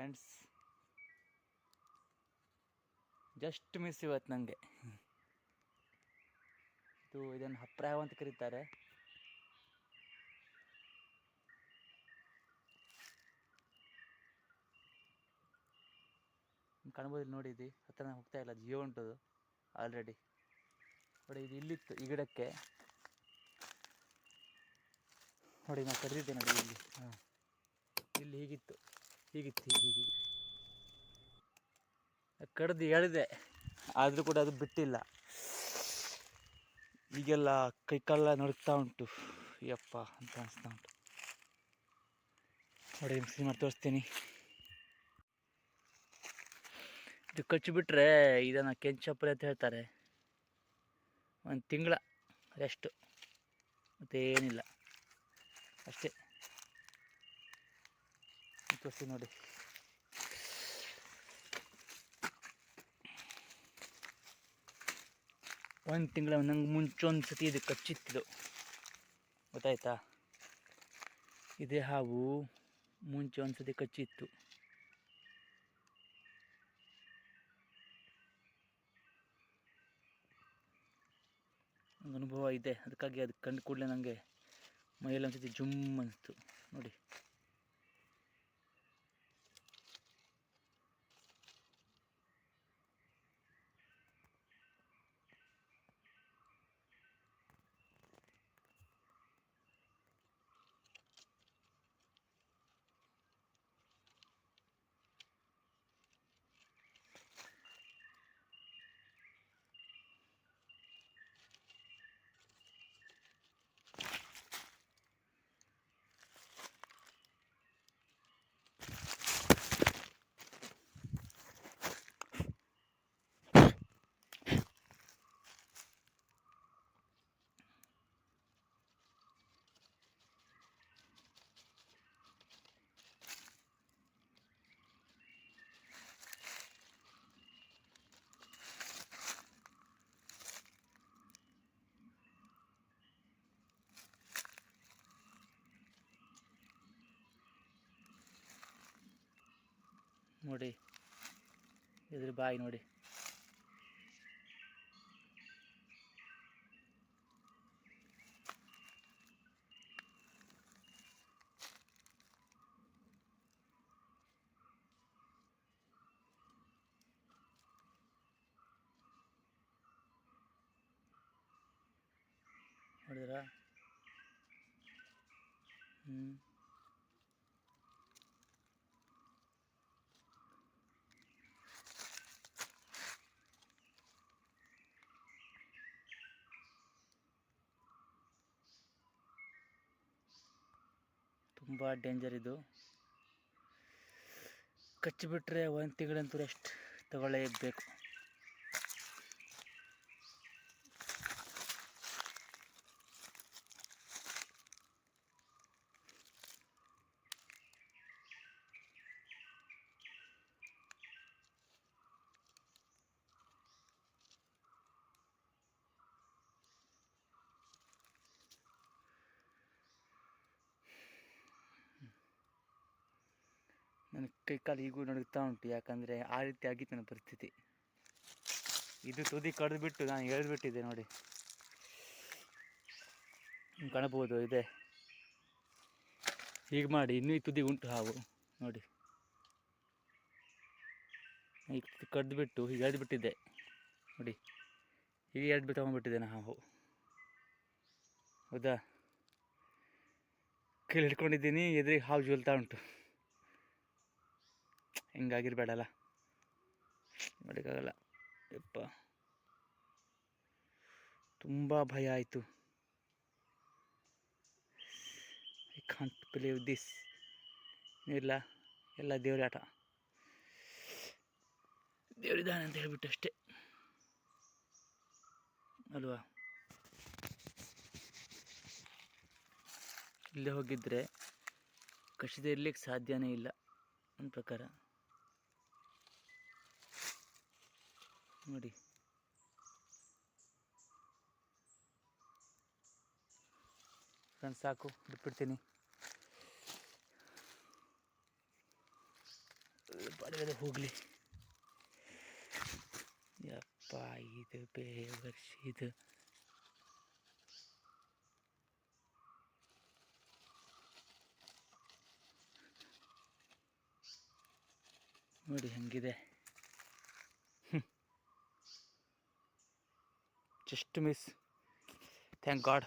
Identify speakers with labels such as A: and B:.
A: Friends just miss ಇವತ್ತು ನನಗೆ ಇದು ಇದನ್ನು ಹಪ್ರಾಯವ ಅಂತ ಕರೀತಾರೆ. ಕಾಣ್ಬೋದು ನೋಡಿದ್ವಿ ಹತ್ರ ಹೋಗ್ತಾ ಇಲ್ಲ, ಜಿಯೋ ಉಂಟದು ಆಲ್ರೆಡಿ ನೋಡಿ ಇದು ಇಲ್ಲಿತ್ತು, ಈ ಗಿಡಕ್ಕೆ. ನೋಡಿ ನಾನು ಕರೆದಿದ್ದೆ ನೋಡಿ ಇಲ್ಲಿ. ಹಾಂ. ಇಲ್ಲಿ ಹೀಗಿತ್ತು. ಹೀಗಿತ್ತು ಹೀಗೆ ಕಡ್ದು ಎಳೆದೆ. ಆದರೂ ಕೂಡ ಅದು ಬಿಟ್ಟಿಲ್ಲ. ಈಗೆಲ್ಲ ಕೈಕಾಲ ನಡುಕ್ತಾ ಉಂಟು. ಯಪ್ಪ, ಅಂತ ಅನಿಸ್ತಾ ಉಂಟು. ನೋಡಿ ಮಿಕ್ಸಿ ಮಾಡಿ ತೋರಿಸ್ತೀನಿ. ಇದು ಕಚ್ಚಿಬಿಟ್ರೆ ಇದನ್ನು ಕೆಂಚಪ್ಪಲೆ ಅಂತ ಹೇಳ್ತಾರೆ. ಒಂದು ತಿಂಗಳ ರೆಸ್ಟು ಮತ್ತೇನಿಲ್ಲ. ಅಷ್ಟೇ. ತೋರಿಸಿ ನೋಡಿ. ಒಂದು ತಿಂಗಳ ನಂಗೆ ಮುಂಚೆ ಒಂದು ಸತಿ ಇದು ಕಚ್ಚಿತ್ತು. ಗೊತ್ತಾಯ್ತಾ? ಇದೇ ಹಾವು ಮುಂಚೆ ಒಂದು ಸತಿ ಕಚ್ಚಿತ್ತು. ಅನುಭವ ಇದೆ. ಅದಕ್ಕಾಗಿ ಅದು ಕಂಡು ಕೂಡಲೇ ನನಗೆ ಮೈಯಲ್ಲಿ ಒಂದು ಸತಿ ಜುಮ್ ಅನಿಸ್ತು. ನೋಡಿ. ನೋಡಿ ಇದ್ರ ಬಾಯಿ ನೋಡಿ ನೋಡಿದ್ರಾ ಹ್ಞೂ ತುಂಬ ಡೇಂಜರ್ ಇದು. ಕಚ್ಚಿಬಿಟ್ರೆ ಒಂದು ತಿಂಗಳಂತೂ ರೆಸ್ಟ್ ತಗೊಳ್ಳೇಬೇಕು. ಕೈ ಕಾಲು ಈಗೂ ನಡುಗ್ತಾ ಉಂಟು. ಯಾಕಂದರೆ ಆ ರೀತಿ ಆಗಿತ್ತು ನನ್ನ ಪರಿಸ್ಥಿತಿ. ಇದು ತುದಿ ಕಡ್ದು ಬಿಟ್ಟು ನಾನು ಹೇಳಿಬಿಟ್ಟಿದ್ದೆ ನೋಡಿ. ಕಾಣಬಹುದು, ಇದೆ. ಹೀಗೆ ಮಾಡಿ ಇನ್ನೂ ಈ ತುದಿ ಉಂಟು ಹಾವು, ನೋಡಿ. ಈಗ ಕಡ್ದು ಬಿಟ್ಟು ಹೀಗೆ ಎಳೆದು ಬಿಟ್ಟಿದ್ದೆ ನೋಡಿ. ಹೀಗೆ ಎಳ್ದು ಬಿಟ್ಟು ತೊಗೊಂಡ್ಬಿಟ್ಟಿದ್ದೆ ನಾ ಹಾವು. ಹೌದಾ? ಕೈಲಿ ಹಿಡ್ಕೊಂಡಿದ್ದೀನಿ, ಎದುರಿಗೆ ಹಾವು ಜೋಲ್ತಾ ಉಂಟು. ಹಿಂಗಾಗಿರ್ಬೇಡಲ್ಲ. ನೋಡೋಕ್ಕಾಗಲ್ಲ. ಯಪ್ಪ. ತುಂಬ ಭಯ ಆಯಿತು. ಐ ಕಾಂಟ್ ಬಿಲೀವ್ ದಿಸ್ ಇಲ್ಲ, ಎಲ್ಲ ದೇವ್ರ ಆಟ. ದೇವರಿದ್ದಾನೆ ಅಂತ ಹೇಳ್ಬಿಟ್ಟು ಅಷ್ಟೇ. ಅಲ್ವಾ? ಇಲ್ಲೇ ಹೋಗಿದ್ರೆ ಕಷ್ಟದ ಇರ್ಲಿಕ್ಕೆ ಸಾಧ್ಯನೇ ಇಲ್ಲ. ನನ್ನ ಪ್ರಕಾರ. ನೋಡಿ. ಫ್ರೆಂಡ್ಸ್ ಸಾಕು ಬಿಟ್ಬಿಡ್ತೀನಿ. ತೆಗೆದು ಹೋಗಲಿ. ಯಪ್ಪ ಇದು ಬೇವರ್ಸಿದು ನೋಡಿ ಹೆಂಗಿದೆ. Just miss thank god